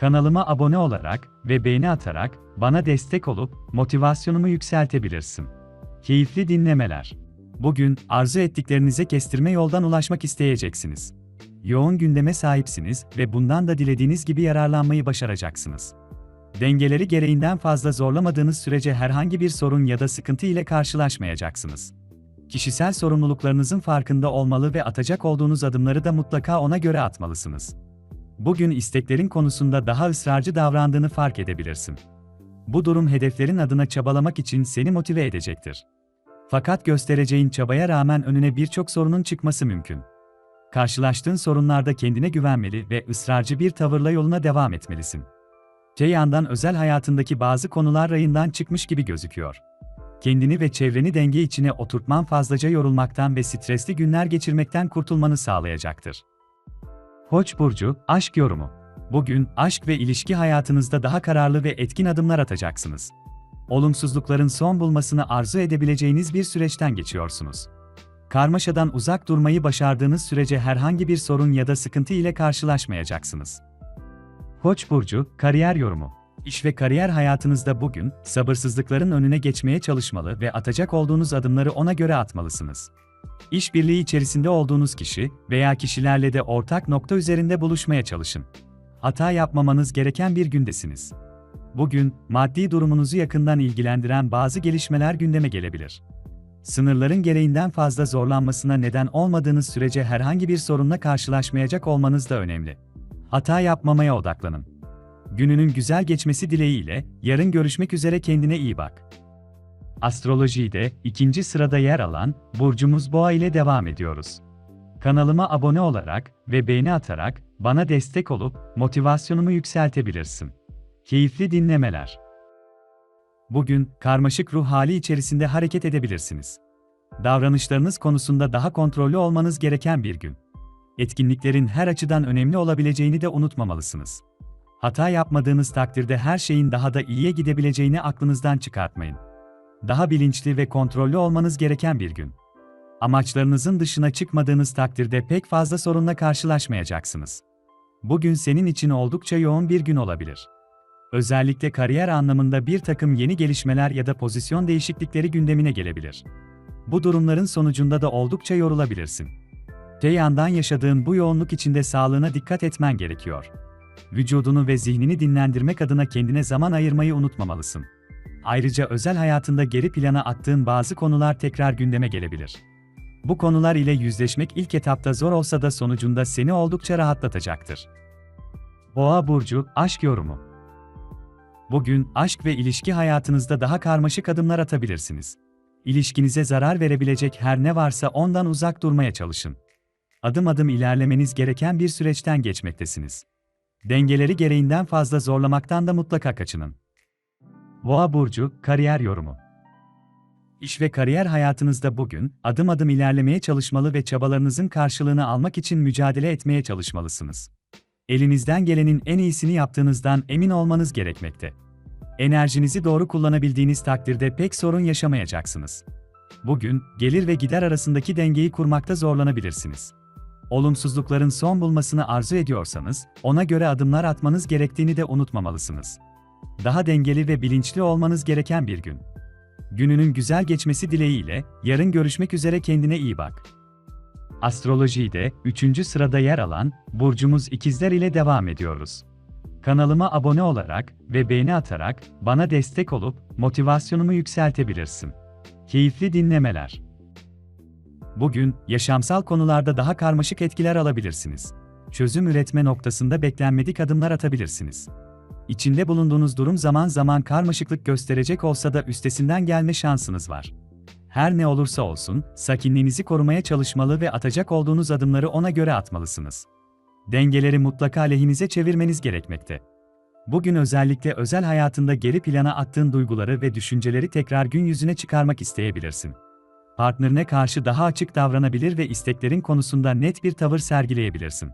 Kanalıma abone olarak ve beğeni atarak bana destek olup motivasyonumu yükseltebilirsin. Keyifli dinlemeler. Bugün arzu ettiklerinize kestirme yoldan ulaşmak isteyeceksiniz. Yoğun gündeme sahipsiniz ve bundan da dilediğiniz gibi yararlanmayı başaracaksınız. Dengeleri gereğinden fazla zorlamadığınız sürece herhangi bir sorun ya da sıkıntı ile karşılaşmayacaksınız. Kişisel sorumluluklarınızın farkında olmalı ve atacak olduğunuz adımları da mutlaka ona göre atmalısınız. Bugün isteklerin konusunda daha ısrarcı davrandığını fark edebilirsin. Bu durum hedeflerin adına çabalamak için seni motive edecektir. Fakat göstereceğin çabaya rağmen önüne birçok sorunun çıkması mümkün. Karşılaştığın sorunlarda kendine güvenmeli ve ısrarcı bir tavırla yoluna devam etmelisin. Te yandan özel hayatındaki bazı konular rayından çıkmış gibi gözüküyor. Kendini ve çevreni denge içine oturtman fazlaca yorulmaktan ve stresli günler geçirmekten kurtulmanı sağlayacaktır. Koç burcu aşk yorumu. Bugün aşk ve ilişki hayatınızda daha kararlı ve etkin adımlar atacaksınız. Olumsuzlukların son bulmasını arzu edebileceğiniz bir süreçten geçiyorsunuz. Karmaşadan uzak durmayı başardığınız sürece herhangi bir sorun ya da sıkıntı ile karşılaşmayacaksınız. Koç burcu kariyer yorumu. İş ve kariyer hayatınızda bugün sabırsızlıkların önüne geçmeye çalışmalı ve atacak olduğunuz adımları ona göre atmalısınız. İşbirliği içerisinde olduğunuz kişi veya kişilerle de ortak nokta üzerinde buluşmaya çalışın. Hata yapmamanız gereken bir gündesiniz. Bugün maddi durumunuzu yakından ilgilendiren bazı gelişmeler gündeme gelebilir. Sınırların gereğinden fazla zorlanmasına neden olmadığınız sürece herhangi bir sorunla karşılaşmayacak olmanız da önemli. Hata yapmamaya odaklanın. Gününün güzel geçmesi dileğiyle yarın görüşmek üzere kendine iyi bak. Astrolojide ikinci sırada yer alan burcumuz Boğa ile devam ediyoruz. Kanalıma abone olarak ve beğeni atarak bana destek olup motivasyonumu yükseltebilirsin. Keyifli dinlemeler. Bugün karmaşık ruh hali içerisinde hareket edebilirsiniz. Davranışlarınız konusunda daha kontrollü olmanız gereken bir gün. Etkinliklerin her açıdan önemli olabileceğini de unutmamalısınız. Hata yapmadığınız takdirde her şeyin daha da iyiye gidebileceğini aklınızdan çıkartmayın. Daha bilinçli ve kontrollü olmanız gereken bir gün. Amaçlarınızın dışına çıkmadığınız takdirde pek fazla sorunla karşılaşmayacaksınız. Bugün senin için oldukça yoğun bir gün olabilir. Özellikle kariyer anlamında bir takım yeni gelişmeler ya da pozisyon değişiklikleri gündemine gelebilir. Bu durumların sonucunda da oldukça yorulabilirsin. Te yandan yaşadığın bu yoğunluk içinde sağlığına dikkat etmen gerekiyor. Vücudunu ve zihnini dinlendirmek adına kendine zaman ayırmayı unutmamalısın. Ayrıca özel hayatında geri plana attığın bazı konular tekrar gündeme gelebilir. Bu konular ile yüzleşmek ilk etapta zor olsa da sonucunda seni oldukça rahatlatacaktır. Boğa burcu aşk yorumu. Bugün aşk ve ilişki hayatınızda daha karmaşık adımlar atabilirsiniz. İlişkinize zarar verebilecek her ne varsa ondan uzak durmaya çalışın. Adım adım ilerlemeniz gereken bir süreçten geçmektesiniz. Dengeleri gereğinden fazla zorlamaktan da mutlaka kaçının. Boğa burcu kariyer yorumu. İş ve kariyer hayatınızda bugün adım adım ilerlemeye çalışmalı ve çabalarınızın karşılığını almak için mücadele etmeye çalışmalısınız. Elinizden gelenin en iyisini yaptığınızdan emin olmanız gerekmekte. Enerjinizi doğru kullanabildiğiniz takdirde pek sorun yaşamayacaksınız. Bugün gelir ve gider arasındaki dengeyi kurmakta zorlanabilirsiniz. Olumsuzlukların son bulmasını arzu ediyorsanız, ona göre adımlar atmanız gerektiğini de unutmamalısınız. Daha dengeli ve bilinçli olmanız gereken bir gün. Gününün güzel geçmesi dileğiyle, yarın görüşmek üzere kendine iyi bak. Astrolojide 3. sırada yer alan burcumuz ikizler ile devam ediyoruz. Kanalıma abone olarak ve beğeni atarak bana destek olup motivasyonumu yükseltebilirsin. Keyifli dinlemeler. Bugün yaşamsal konularda daha karmaşık etkiler alabilirsiniz. Çözüm üretme noktasında beklenmedik adımlar atabilirsiniz. İçinde bulunduğunuz durum zaman zaman karmaşıklık gösterecek olsa da üstesinden gelme şansınız var. Her ne olursa olsun, sakinliğinizi korumaya çalışmalı ve atacak olduğunuz adımları ona göre atmalısınız. Dengeleri mutlaka lehinize çevirmeniz gerekmekte. Bugün özellikle özel hayatında geri plana attığın duyguları ve düşünceleri tekrar gün yüzüne çıkarmak isteyebilirsin. Partnerine karşı daha açık davranabilir ve isteklerin konusunda net bir tavır sergileyebilirsin.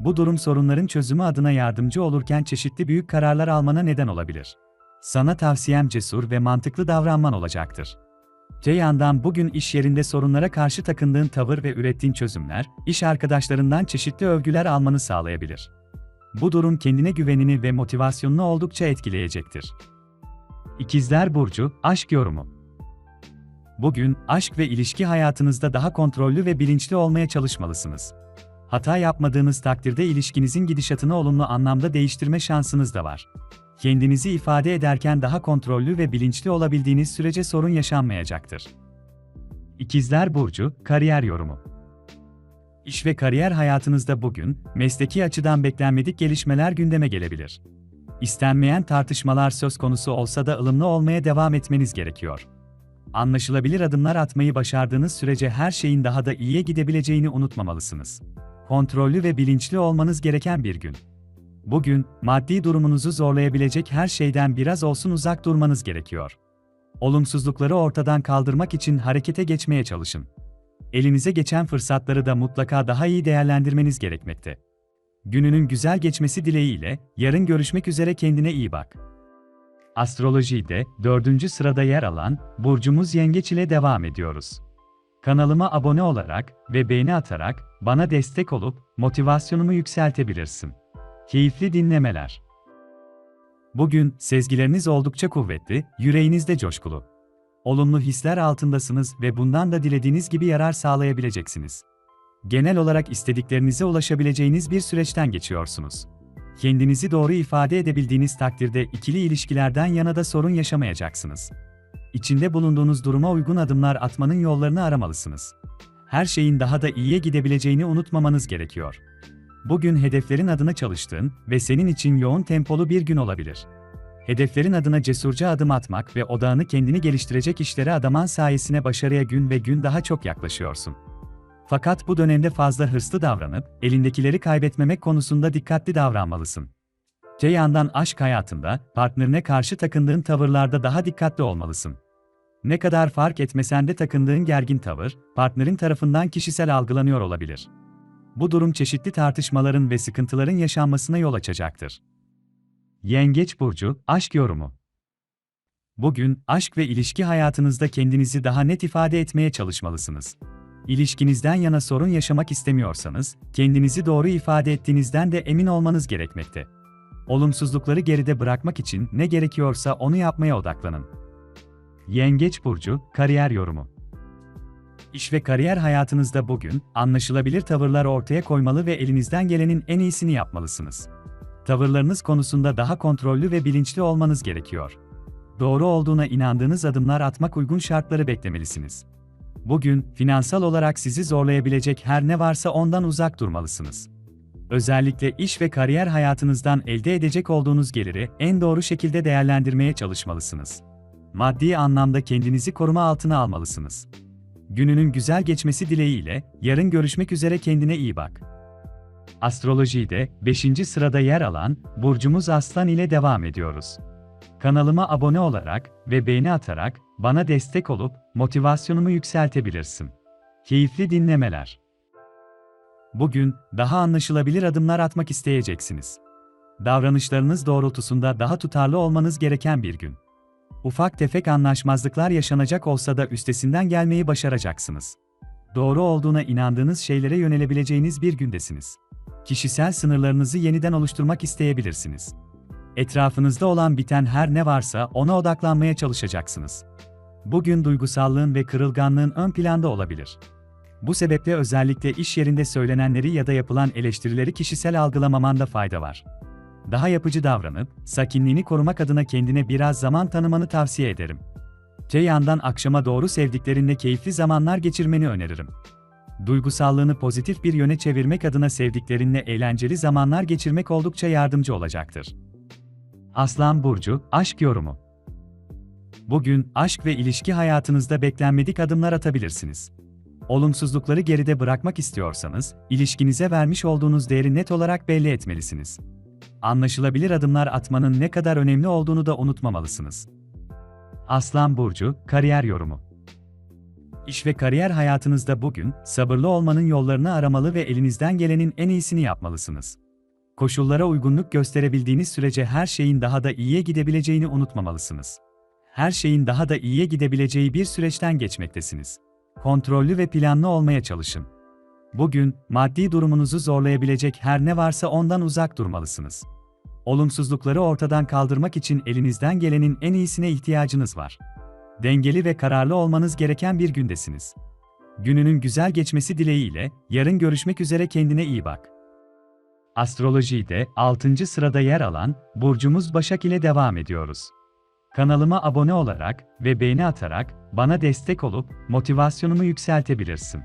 Bu durum sorunların çözümü adına yardımcı olurken çeşitli büyük kararlar almana neden olabilir. Sana tavsiyem cesur ve mantıklı davranman olacaktır. Te yandan bugün iş yerinde sorunlara karşı takındığın tavır ve ürettiğin çözümler, iş arkadaşlarından çeşitli övgüler almanı sağlayabilir. Bu durum kendine güvenini ve motivasyonunu oldukça etkileyecektir. İkizler Burcu, Aşk Yorumu Bugün, aşk ve ilişki hayatınızda daha kontrollü ve bilinçli olmaya çalışmalısınız. Hata yapmadığınız takdirde ilişkinizin gidişatını olumlu anlamda değiştirme şansınız da var. Kendinizi ifade ederken daha kontrollü ve bilinçli olabildiğiniz sürece sorun yaşanmayacaktır. İkizler Burcu, Kariyer Yorumu İş ve kariyer hayatınızda bugün, mesleki açıdan beklenmedik gelişmeler gündeme gelebilir. İstenmeyen tartışmalar söz konusu olsa da ılımlı olmaya devam etmeniz gerekiyor. Anlaşılabilir adımlar atmayı başardığınız sürece her şeyin daha da iyiye gidebileceğini unutmamalısınız. Kontrollü ve bilinçli olmanız gereken bir gün. Bugün, maddi durumunuzu zorlayabilecek her şeyden biraz olsun uzak durmanız gerekiyor. Olumsuzlukları ortadan kaldırmak için harekete geçmeye çalışın. Elinize geçen fırsatları da mutlaka daha iyi değerlendirmeniz gerekmekte. Gününün güzel geçmesi dileğiyle, yarın görüşmek üzere kendine iyi bak. Astrolojide dördüncü sırada yer alan burcumuz Yengeç ile devam ediyoruz. Kanalıma abone olarak ve beğeni atarak bana destek olup motivasyonumu yükseltebilirsin. Keyifli dinlemeler. Bugün sezgileriniz oldukça kuvvetli, yüreğiniz de coşkulu. Olumlu hisler altındasınız ve bundan da dilediğiniz gibi yarar sağlayabileceksiniz. Genel olarak istediklerinize ulaşabileceğiniz bir süreçten geçiyorsunuz. Kendinizi doğru ifade edebildiğiniz takdirde ikili ilişkilerden yana da sorun yaşamayacaksınız. İçinde bulunduğunuz duruma uygun adımlar atmanın yollarını aramalısınız. Her şeyin daha da iyiye gidebileceğini unutmamanız gerekiyor. Bugün hedeflerin adına çalıştığın ve senin için yoğun tempolu bir gün olabilir. Hedeflerin adına cesurca adım atmak ve odağını kendini geliştirecek işlere adaman sayesinde başarıya gün ve gün daha çok yaklaşıyorsun. Fakat bu dönemde fazla hırslı davranıp, elindekileri kaybetmemek konusunda dikkatli davranmalısın. Yandan aşk hayatında, partnerine karşı takındığın tavırlarda daha dikkatli olmalısın. Ne kadar fark etmesen de takındığın gergin tavır, partnerin tarafından kişisel algılanıyor olabilir. Bu durum çeşitli tartışmaların ve sıkıntıların yaşanmasına yol açacaktır. Yengeç Burcu, Aşk Yorumu Bugün, aşk ve ilişki hayatınızda kendinizi daha net ifade etmeye çalışmalısınız. İlişkinizden yana sorun yaşamak istemiyorsanız, kendinizi doğru ifade ettiğinizden de emin olmanız gerekmekte. Olumsuzlukları geride bırakmak için ne gerekiyorsa onu yapmaya odaklanın. Yengeç Burcu, Kariyer Yorumu İş ve kariyer hayatınızda bugün, anlaşılabilir tavırlar ortaya koymalı ve elinizden gelenin en iyisini yapmalısınız. Tavırlarınız konusunda daha kontrollü ve bilinçli olmanız gerekiyor. Doğru olduğuna inandığınız adımlar atmak uygun şartları beklemelisiniz. Bugün, finansal olarak sizi zorlayabilecek her ne varsa ondan uzak durmalısınız. Özellikle iş ve kariyer hayatınızdan elde edecek olduğunuz geliri en doğru şekilde değerlendirmeye çalışmalısınız. Maddi anlamda kendinizi koruma altına almalısınız. Gününün güzel geçmesi dileğiyle, yarın görüşmek üzere kendine iyi bak. Astrolojide 5. sırada yer alan burcumuz Aslan ile devam ediyoruz. Kanalıma abone olarak ve beğeni atarak bana destek olup motivasyonumu yükseltebilirsin. Keyifli dinlemeler. Bugün daha anlaşılabilir adımlar atmak isteyeceksiniz. Davranışlarınız doğrultusunda daha tutarlı olmanız gereken bir gün. Ufak tefek anlaşmazlıklar yaşanacak olsa da üstesinden gelmeyi başaracaksınız. Doğru olduğuna inandığınız şeylere yönelebileceğiniz bir gündesiniz. Kişisel sınırlarınızı yeniden oluşturmak isteyebilirsiniz. Etrafınızda olan biten her ne varsa ona odaklanmaya çalışacaksınız. Bugün duygusallığın ve kırılganlığın ön planda olabilir. Bu sebeple özellikle iş yerinde söylenenleri ya da yapılan eleştirileri kişisel algılamamanda fayda var. Daha yapıcı davranıp, sakinliğini korumak adına kendine biraz zaman tanımanı tavsiye ederim. Te yandan akşama doğru sevdiklerinle keyifli zamanlar geçirmeni öneririm. Duygusallığını pozitif bir yöne çevirmek adına sevdiklerinle eğlenceli zamanlar geçirmek oldukça yardımcı olacaktır. Aslan Burcu, Aşk Yorumu Bugün, aşk ve ilişki hayatınızda beklenmedik adımlar atabilirsiniz. Olumsuzlukları geride bırakmak istiyorsanız, ilişkinize vermiş olduğunuz değeri net olarak belli etmelisiniz. Anlaşılabilir adımlar atmanın ne kadar önemli olduğunu da unutmamalısınız. Aslan Burcu, Kariyer Yorumu İş ve kariyer hayatınızda bugün, sabırlı olmanın yollarını aramalı ve elinizden gelenin en iyisini yapmalısınız. Koşullara uygunluk gösterebildiğiniz sürece her şeyin daha da iyiye gidebileceğini unutmamalısınız. Her şeyin daha da iyiye gidebileceği bir süreçten geçmektesiniz. Kontrollü ve planlı olmaya çalışın. Bugün, maddi durumunuzu zorlayabilecek her ne varsa ondan uzak durmalısınız. Olumsuzlukları ortadan kaldırmak için elinizden gelenin en iyisine ihtiyacınız var. Dengeli ve kararlı olmanız gereken bir gündesiniz. Gününün güzel geçmesi dileğiyle, yarın görüşmek üzere kendine iyi bak. Astrolojide 6. sırada yer alan burcumuz Başak ile devam ediyoruz. Kanalıma abone olarak ve beğeni atarak bana destek olup motivasyonumu yükseltebilirsin.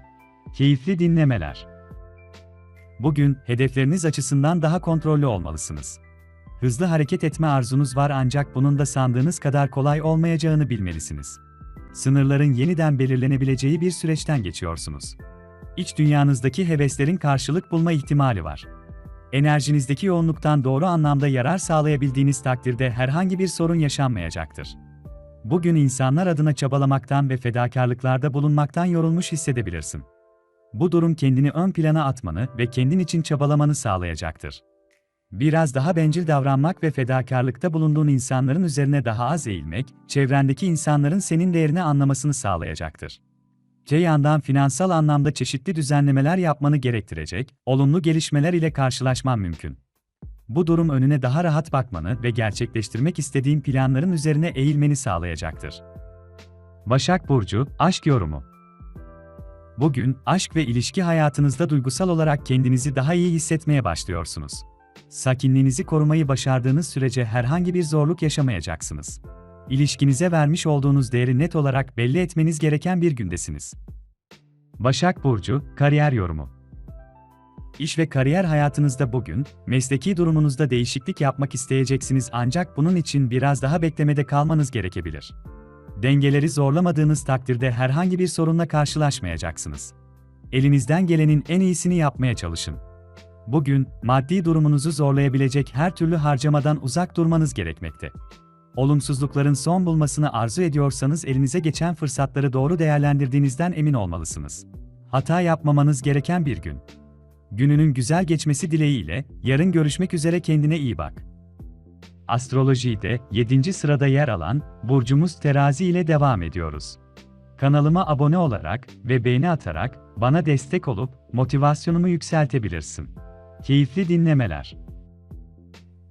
Keyifli dinlemeler. Bugün hedefleriniz açısından daha kontrollü olmalısınız. Hızlı hareket etme arzunuz var ancak bunun da sandığınız kadar kolay olmayacağını bilmelisiniz. Sınırların yeniden belirlenebileceği bir süreçten geçiyorsunuz. İç dünyanızdaki heveslerin karşılık bulma ihtimali var. Enerjinizdeki yoğunluktan doğru anlamda yarar sağlayabildiğiniz takdirde herhangi bir sorun yaşanmayacaktır. Bugün insanlar adına çabalamaktan ve fedakarlıklarda bulunmaktan yorulmuş hissedebilirsin. Bu durum kendini ön plana atmanı ve kendin için çabalamanı sağlayacaktır. Biraz daha bencil davranmak ve fedakarlıkta bulunduğun insanların üzerine daha az eğilmek, çevrendeki insanların senin değerini anlamasını sağlayacaktır. Te yandan finansal anlamda çeşitli düzenlemeler yapmanı gerektirecek, olumlu gelişmeler ile karşılaşman mümkün. Bu durum önüne daha rahat bakmanı ve gerçekleştirmek istediğin planların üzerine eğilmeni sağlayacaktır. Başak Burcu, Aşk Yorumu Bugün, aşk ve ilişki hayatınızda duygusal olarak kendinizi daha iyi hissetmeye başlıyorsunuz. Sakinliğinizi korumayı başardığınız sürece herhangi bir zorluk yaşamayacaksınız. İlişkinize vermiş olduğunuz değeri net olarak belli etmeniz gereken bir gündesiniz. Başak Burcu, Kariyer Yorumu İş ve kariyer hayatınızda bugün, mesleki durumunuzda değişiklik yapmak isteyeceksiniz ancak bunun için biraz daha beklemede kalmanız gerekebilir. Dengeleri zorlamadığınız takdirde herhangi bir sorunla karşılaşmayacaksınız. Elinizden gelenin en iyisini yapmaya çalışın. Bugün, maddi durumunuzu zorlayabilecek her türlü harcamadan uzak durmanız gerekmekte. Olumsuzlukların son bulmasını arzu ediyorsanız elinize geçen fırsatları doğru değerlendirdiğinizden emin olmalısınız. Hata yapmamanız gereken bir gün. Gününün güzel geçmesi dileğiyle, yarın görüşmek üzere kendine iyi bak. Astrolojide 7. sırada yer alan burcumuz Terazi ile devam ediyoruz. Kanalıma abone olarak ve beğeni atarak bana destek olup motivasyonumu yükseltebilirsin. Keyifli dinlemeler.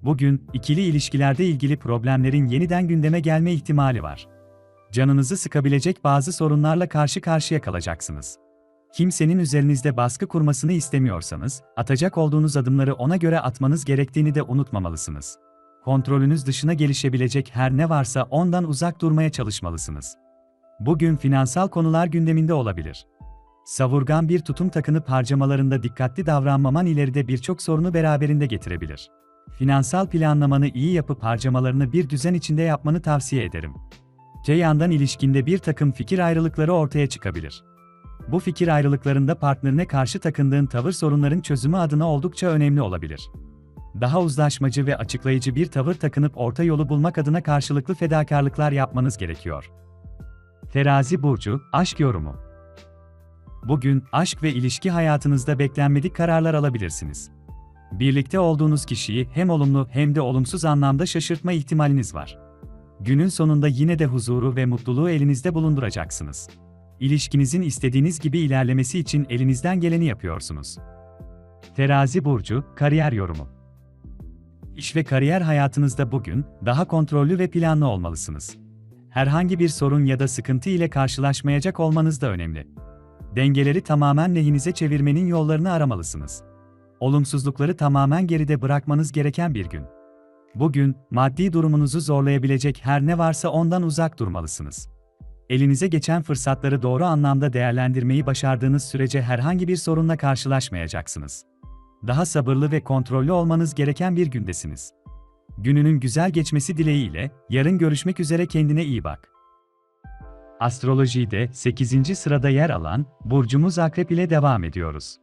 Bugün ikili ilişkilerde ilgili problemlerin yeniden gündeme gelme ihtimali var. Canınızı sıkabilecek bazı sorunlarla karşı karşıya kalacaksınız. Kimsenin üzerinizde baskı kurmasını istemiyorsanız, atacak olduğunuz adımları ona göre atmanız gerektiğini de unutmamalısınız. Kontrolünüz dışına gelişebilecek her ne varsa ondan uzak durmaya çalışmalısınız. Bugün finansal konular gündeminde olabilir. Savurgan bir tutum takınıp harcamalarında dikkatli davranmaman ileride birçok sorunu beraberinde getirebilir. Finansal planlamanı iyi yapıp harcamalarını bir düzen içinde yapmanı tavsiye ederim. Te yandan ilişkinde bir takım fikir ayrılıkları ortaya çıkabilir. Bu fikir ayrılıklarında partnerine karşı takındığın tavır sorunların çözümü adına oldukça önemli olabilir. Daha uzlaşmacı ve açıklayıcı bir tavır takınıp orta yolu bulmak adına karşılıklı fedakarlıklar yapmanız gerekiyor. Terazi burcu, aşk yorumu. Bugün aşk ve ilişki hayatınızda beklenmedik kararlar alabilirsiniz. Birlikte olduğunuz kişiyi hem olumlu hem de olumsuz anlamda şaşırtma ihtimaliniz var. Günün sonunda yine de huzuru ve mutluluğu elinizde bulunduracaksınız. İlişkinizin istediğiniz gibi ilerlemesi için elinizden geleni yapıyorsunuz. Terazi burcu, kariyer yorumu. İş ve kariyer hayatınızda bugün daha kontrollü ve planlı olmalısınız. Herhangi bir sorun ya da sıkıntı ile karşılaşmayacak olmanız da önemli. Dengeleri tamamen lehinize çevirmenin yollarını aramalısınız. Olumsuzlukları tamamen geride bırakmanız gereken bir gün. Bugün, maddi durumunuzu zorlayabilecek her ne varsa ondan uzak durmalısınız. Elinize geçen fırsatları doğru anlamda değerlendirmeyi başardığınız sürece herhangi bir sorunla karşılaşmayacaksınız. Daha sabırlı ve kontrollü olmanız gereken bir gündesiniz. Gününün güzel geçmesi dileğiyle, yarın görüşmek üzere kendine iyi bak. Astrolojide 8. sırada yer alan burcumuz Akrep ile devam ediyoruz.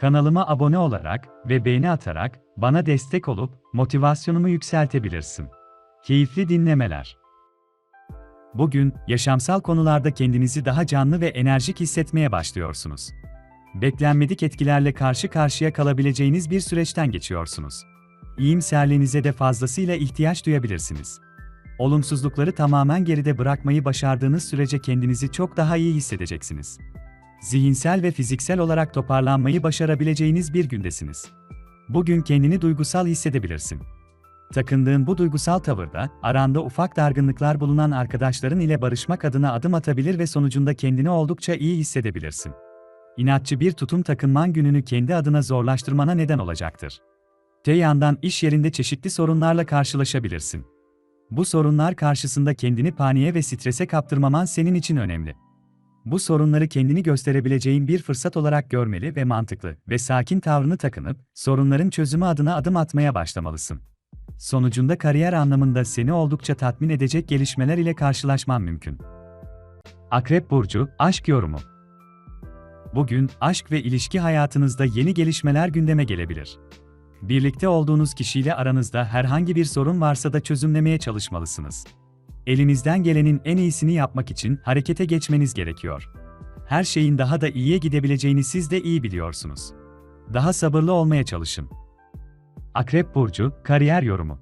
Kanalıma abone olarak ve beğeni atarak bana destek olup motivasyonumu yükseltebilirsin. Keyifli dinlemeler. Bugün yaşamsal konularda kendinizi daha canlı ve enerjik hissetmeye başlıyorsunuz. Beklenmedik etkilerle karşı karşıya kalabileceğiniz bir süreçten geçiyorsunuz. İyimserliğinize de fazlasıyla ihtiyaç duyabilirsiniz. Olumsuzlukları tamamen geride bırakmayı başardığınız sürece kendinizi çok daha iyi hissedeceksiniz. Zihinsel ve fiziksel olarak toparlanmayı başarabileceğiniz bir gündesiniz. Bugün kendini duygusal hissedebilirsin. Takındığın bu duygusal tavırda, aranda ufak dargınlıklar bulunan arkadaşların ile barışmak adına adım atabilir ve sonucunda kendini oldukça iyi hissedebilirsin. İnatçı bir tutum takınman gününü kendi adına zorlaştırmana neden olacaktır. Te yandan iş yerinde çeşitli sorunlarla karşılaşabilirsin. Bu sorunlar karşısında kendini paniğe ve strese kaptırmaman senin için önemli. Bu sorunları kendini gösterebileceğin bir fırsat olarak görmeli ve mantıklı ve sakin tavrını takınıp sorunların çözümü adına adım atmaya başlamalısın. Sonucunda kariyer anlamında seni oldukça tatmin edecek gelişmeler ile karşılaşman mümkün. Akrep burcu aşk yorumu. Bugün aşk ve ilişki hayatınızda yeni gelişmeler gündeme gelebilir. Birlikte olduğunuz kişiyle aranızda herhangi bir sorun varsa da çözümlemeye çalışmalısınız. Elinizden gelenin en iyisini yapmak için harekete geçmeniz gerekiyor. Her şeyin daha da iyiye gidebileceğini siz de iyi biliyorsunuz. Daha sabırlı olmaya çalışın. Akrep burcu kariyer yorumu.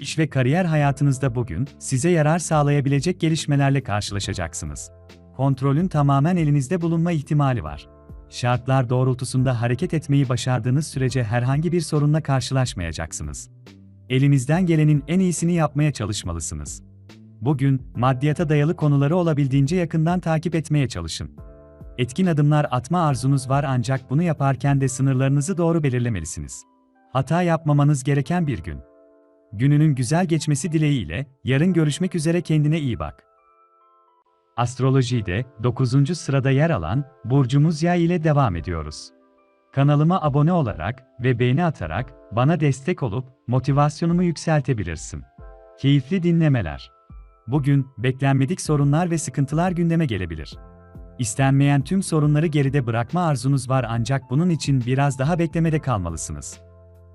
İş ve kariyer hayatınızda bugün size yarar sağlayabilecek gelişmelerle karşılaşacaksınız. Kontrolün tamamen elinizde bulunma ihtimali var. Şartlar doğrultusunda hareket etmeyi başardığınız sürece herhangi bir sorunla karşılaşmayacaksınız. Elinizden gelenin en iyisini yapmaya çalışmalısınız. Bugün, maddiyata dayalı konuları olabildiğince yakından takip etmeye çalışın. Etkin adımlar atma arzunuz var ancak bunu yaparken de sınırlarınızı doğru belirlemelisiniz. Hata yapmamanız gereken bir gün. Gününün güzel geçmesi dileğiyle, yarın görüşmek üzere kendine iyi bak. Astrolojide 9. sırada yer alan burcumuz Yay ile devam ediyoruz. Kanalıma abone olarak ve beğeni atarak bana destek olup motivasyonumu yükseltebilirsin. Keyifli dinlemeler. Bugün beklenmedik sorunlar ve sıkıntılar gündeme gelebilir. İstenmeyen tüm sorunları geride bırakma arzunuz var ancak bunun için biraz daha beklemede kalmalısınız.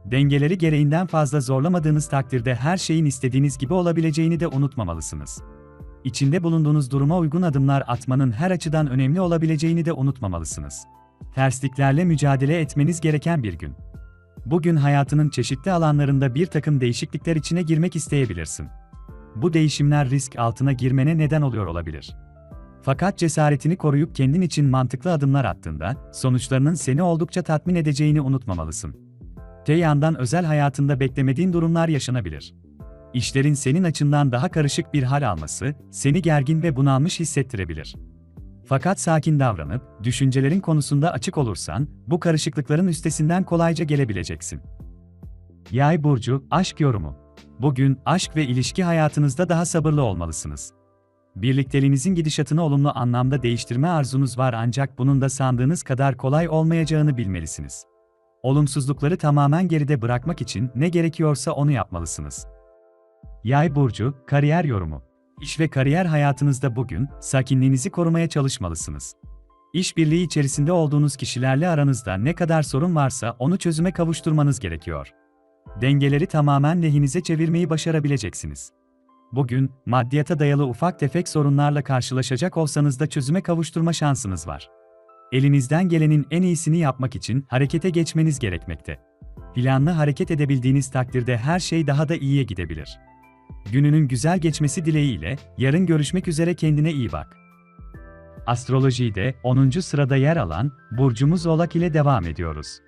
Dengeleri gereğinden fazla zorlamadığınız takdirde her şeyin istediğiniz gibi olabileceğini de unutmamalısınız. İçinde bulunduğunuz duruma uygun adımlar atmanın her açıdan önemli olabileceğini de unutmamalısınız. Tersliklerle mücadele etmeniz gereken bir gün. Bugün hayatının çeşitli alanlarında bir takım değişiklikler içine girmek isteyebilirsin. Bu değişimler risk altına girmene neden oluyor olabilir. Fakat cesaretini koruyup kendin için mantıklı adımlar attığında, sonuçlarının seni oldukça tatmin edeceğini unutmamalısın. Te yandan özel hayatında beklemediğin durumlar yaşanabilir. İşlerin senin açından daha karışık bir hal alması, seni gergin ve bunalmış hissettirebilir. Fakat sakin davranıp, düşüncelerin konusunda açık olursan, bu karışıklıkların üstesinden kolayca gelebileceksin. Yay burcu, aşk yorumu. Bugün aşk ve ilişki hayatınızda daha sabırlı olmalısınız. Birlikteliğinizin gidişatını olumlu anlamda değiştirme arzunuz var ancak bunun da sandığınız kadar kolay olmayacağını bilmelisiniz. Olumsuzlukları tamamen geride bırakmak için ne gerekiyorsa onu yapmalısınız. Yay burcu, kariyer yorumu. İş ve kariyer hayatınızda bugün sakinliğinizi korumaya çalışmalısınız. İşbirliği içerisinde olduğunuz kişilerle aranızda ne kadar sorun varsa onu çözüme kavuşturmanız gerekiyor. Dengeleri tamamen lehinize çevirmeyi başarabileceksiniz. Bugün maddiyata dayalı ufak tefek sorunlarla karşılaşacak olsanız da çözüme kavuşturma şansınız var. Elinizden gelenin en iyisini yapmak için harekete geçmeniz gerekmekte. Planlı hareket edebildiğiniz takdirde her şey daha da iyiye gidebilir. Gününün güzel geçmesi dileğiyle, yarın görüşmek üzere kendine iyi bak. Astrolojide 10. sırada yer alan burcumuz Oğlak ile devam ediyoruz.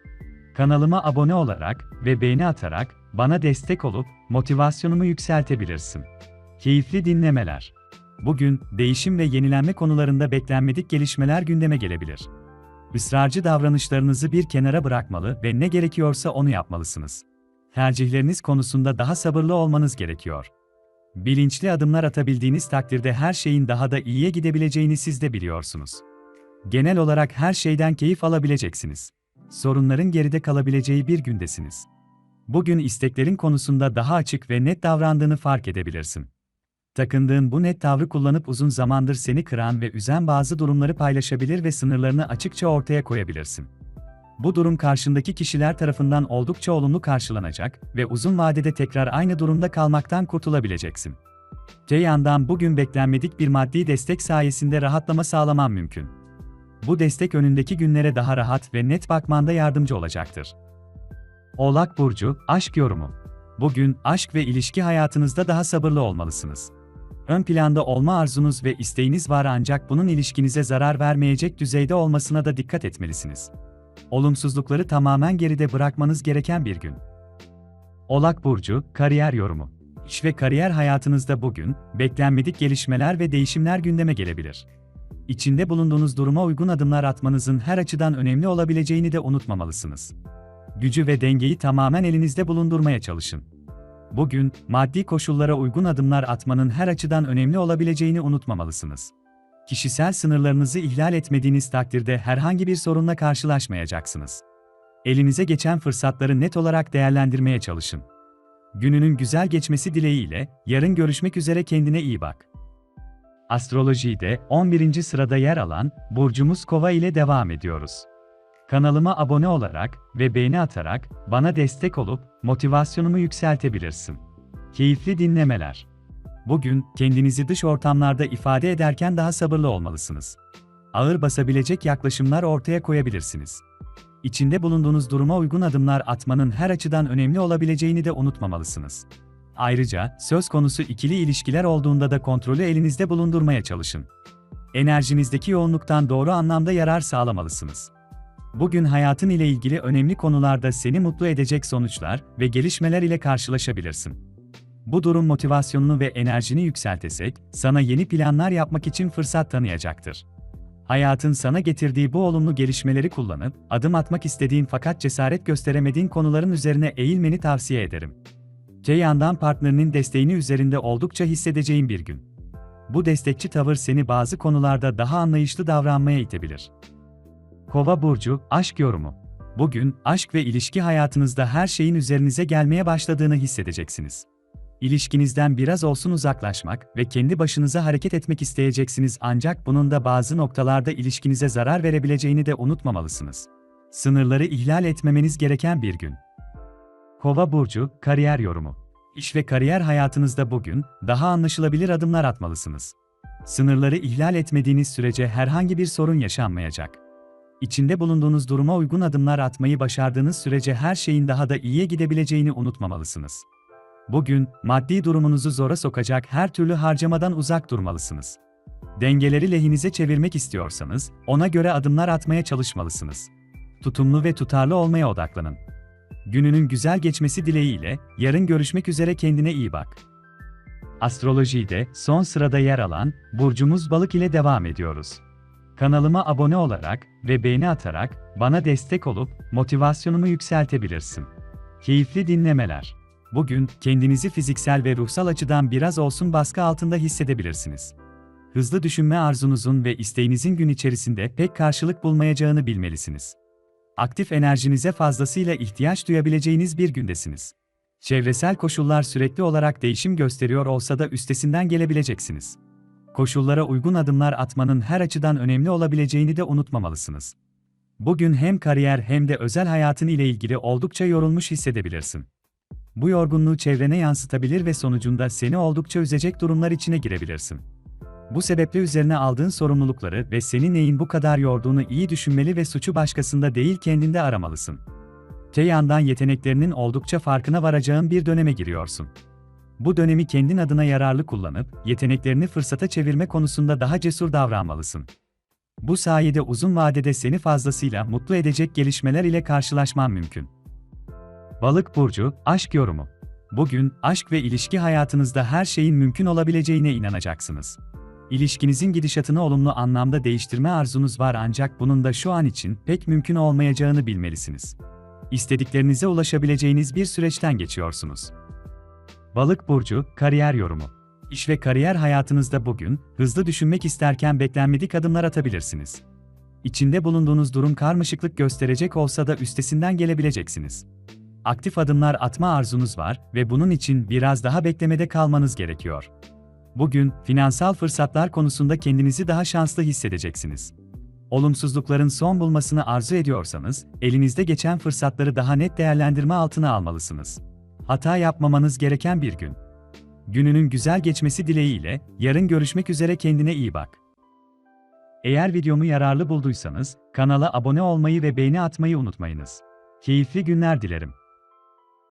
Kanalıma abone olarak ve beğeni atarak bana destek olup motivasyonumu yükseltebilirsin. Keyifli dinlemeler. Bugün değişim ve yenilenme konularında beklenmedik gelişmeler gündeme gelebilir. Israrcı davranışlarınızı bir kenara bırakmalı ve ne gerekiyorsa onu yapmalısınız. Tercihleriniz konusunda daha sabırlı olmanız gerekiyor. Bilinçli adımlar atabildiğiniz takdirde her şeyin daha da iyiye gidebileceğini siz de biliyorsunuz. Genel olarak her şeyden keyif alabileceksiniz. Sorunların geride kalabileceği bir gündesiniz. Bugün isteklerin konusunda daha açık ve net davrandığını fark edebilirsin. Takındığın bu net tavrı kullanıp uzun zamandır seni kıran ve üzen bazı durumları paylaşabilir ve sınırlarını açıkça ortaya koyabilirsin. Bu durum karşındaki kişiler tarafından oldukça olumlu karşılanacak ve uzun vadede tekrar aynı durumda kalmaktan kurtulabileceksin. Te yandan bugün beklenmedik bir maddi destek sayesinde rahatlama sağlaman mümkün. Bu destek önündeki günlere daha rahat ve net bakmanda yardımcı olacaktır. Oğlak Burcu, Aşk Yorumu Bugün, aşk ve ilişki hayatınızda daha sabırlı olmalısınız. Ön planda olma arzunuz ve isteğiniz var ancak bunun ilişkinize zarar vermeyecek düzeyde olmasına da dikkat etmelisiniz. Olumsuzlukları tamamen geride bırakmanız gereken bir gün. Oğlak Burcu, Kariyer Yorumu İş ve kariyer hayatınızda bugün, beklenmedik gelişmeler ve değişimler gündeme gelebilir. İçinde bulunduğunuz duruma uygun adımlar atmanızın her açıdan önemli olabileceğini de unutmamalısınız. Gücü ve dengeyi tamamen elinizde bulundurmaya çalışın. Bugün, maddi koşullara uygun adımlar atmanın her açıdan önemli olabileceğini unutmamalısınız. Kişisel sınırlarınızı ihlal etmediğiniz takdirde herhangi bir sorunla karşılaşmayacaksınız. Elinize geçen fırsatları net olarak değerlendirmeye çalışın. Gününün güzel geçmesi dileğiyle, yarın görüşmek üzere kendine iyi bak. Astrolojide 11. sırada yer alan burcumuz Kova ile devam ediyoruz. Kanalıma abone olarak ve beğeni atarak bana destek olup motivasyonumu yükseltebilirsin. Keyifli dinlemeler. Bugün kendinizi dış ortamlarda ifade ederken daha sabırlı olmalısınız. Ağır basabilecek yaklaşımlar ortaya koyabilirsiniz. İçinde bulunduğunuz duruma uygun adımlar atmanın her açıdan önemli olabileceğini de unutmamalısınız. Ayrıca söz konusu ikili ilişkiler olduğunda da kontrolü elinizde bulundurmaya çalışın. Enerjinizdeki yoğunluktan doğru anlamda yarar sağlamalısınız. Bugün hayatın ile ilgili önemli konularda seni mutlu edecek sonuçlar ve gelişmeler ile karşılaşabilirsin. Bu durum motivasyonunu ve enerjini yükseltesek, sana yeni planlar yapmak için fırsat tanıyacaktır. Hayatın sana getirdiği bu olumlu gelişmeleri kullanıp, adım atmak istediğin fakat cesaret gösteremediğin konuların üzerine eğilmeni tavsiye ederim. Te yandan partnerinin desteğini üzerinde oldukça hissedeceğin bir gün. Bu destekçi tavır seni bazı konularda daha anlayışlı davranmaya itebilir. Kova burcu aşk yorumu. Bugün aşk ve ilişki hayatınızda her şeyin üzerinize gelmeye başladığını hissedeceksiniz. İlişkinizden biraz olsun uzaklaşmak ve kendi başınıza hareket etmek isteyeceksiniz ancak bunun da bazı noktalarda ilişkinize zarar verebileceğini de unutmamalısınız. Sınırları ihlal etmemeniz gereken bir gün. Kova burcu kariyer yorumu. İş ve kariyer hayatınızda bugün daha anlaşılabilir adımlar atmalısınız. Sınırları ihlal etmediğiniz sürece herhangi bir sorun yaşanmayacak. İçinde bulunduğunuz duruma uygun adımlar atmayı başardığınız sürece her şeyin daha da iyiye gidebileceğini unutmamalısınız. Bugün, maddi durumunuzu zora sokacak her türlü harcamadan uzak durmalısınız. Dengeleri lehinize çevirmek istiyorsanız, ona göre adımlar atmaya çalışmalısınız. Tutumlu ve tutarlı olmaya odaklanın. Gününün güzel geçmesi dileğiyle, yarın görüşmek üzere kendine iyi bak. Astrolojide son sırada yer alan burcumuz Balık ile devam ediyoruz. Kanalıma abone olarak ve beğeni atarak bana destek olup motivasyonumu yükseltebilirsin. Keyifli dinlemeler. Bugün kendinizi fiziksel ve ruhsal açıdan biraz olsun baskı altında hissedebilirsiniz. Hızlı düşünme arzunuzun ve isteğinizin gün içerisinde pek karşılık bulmayacağını bilmelisiniz. Aktif enerjinize fazlasıyla ihtiyaç duyabileceğiniz bir gündesiniz. Çevresel koşullar sürekli olarak değişim gösteriyor olsa da üstesinden gelebileceksiniz. Koşullara uygun adımlar atmanın her açıdan önemli olabileceğini de unutmamalısınız. Bugün hem kariyer hem de özel hayatın ile ilgili oldukça yorulmuş hissedebilirsin. Bu yorgunluğu çevrene yansıtabilir ve sonucunda seni oldukça üzecek durumlar içine girebilirsin. Bu sebeple üzerine aldığın sorumlulukları ve seni neyin bu kadar yorduğunu iyi düşünmeli ve suçu başkasında değil kendinde aramalısın. Te yandan yeteneklerinin oldukça farkına varacağın bir döneme giriyorsun. Bu dönemi kendin adına yararlı kullanıp, yeteneklerini fırsata çevirme konusunda daha cesur davranmalısın. Bu sayede uzun vadede seni fazlasıyla mutlu edecek gelişmeler ile karşılaşman mümkün. Balık burcu aşk yorumu. Bugün aşk ve ilişki hayatınızda her şeyin mümkün olabileceğine inanacaksınız. İlişkinizin gidişatını olumlu anlamda değiştirme arzunuz var ancak bunun da şu an için pek mümkün olmayacağını bilmelisiniz. İstediklerinize ulaşabileceğiniz bir süreçten geçiyorsunuz. Balık burcu kariyer yorumu. İş ve kariyer hayatınızda bugün hızlı düşünmek isterken beklenmedik adımlar atabilirsiniz. İçinde bulunduğunuz durum karmaşıklık gösterecek olsa da üstesinden gelebileceksiniz. Aktif adımlar atma arzunuz var ve bunun için biraz daha beklemede kalmanız gerekiyor. Bugün finansal fırsatlar konusunda kendinizi daha şanslı hissedeceksiniz. Olumsuzlukların son bulmasını arzu ediyorsanız, elinizde geçen fırsatları daha net değerlendirme altına almalısınız. Hata yapmamanız gereken bir gün. Gününün güzel geçmesi dileğiyle, yarın görüşmek üzere kendine iyi bak. Eğer videomu yararlı bulduysanız, kanala abone olmayı ve beğeni atmayı unutmayınız. Keyifli günler dilerim.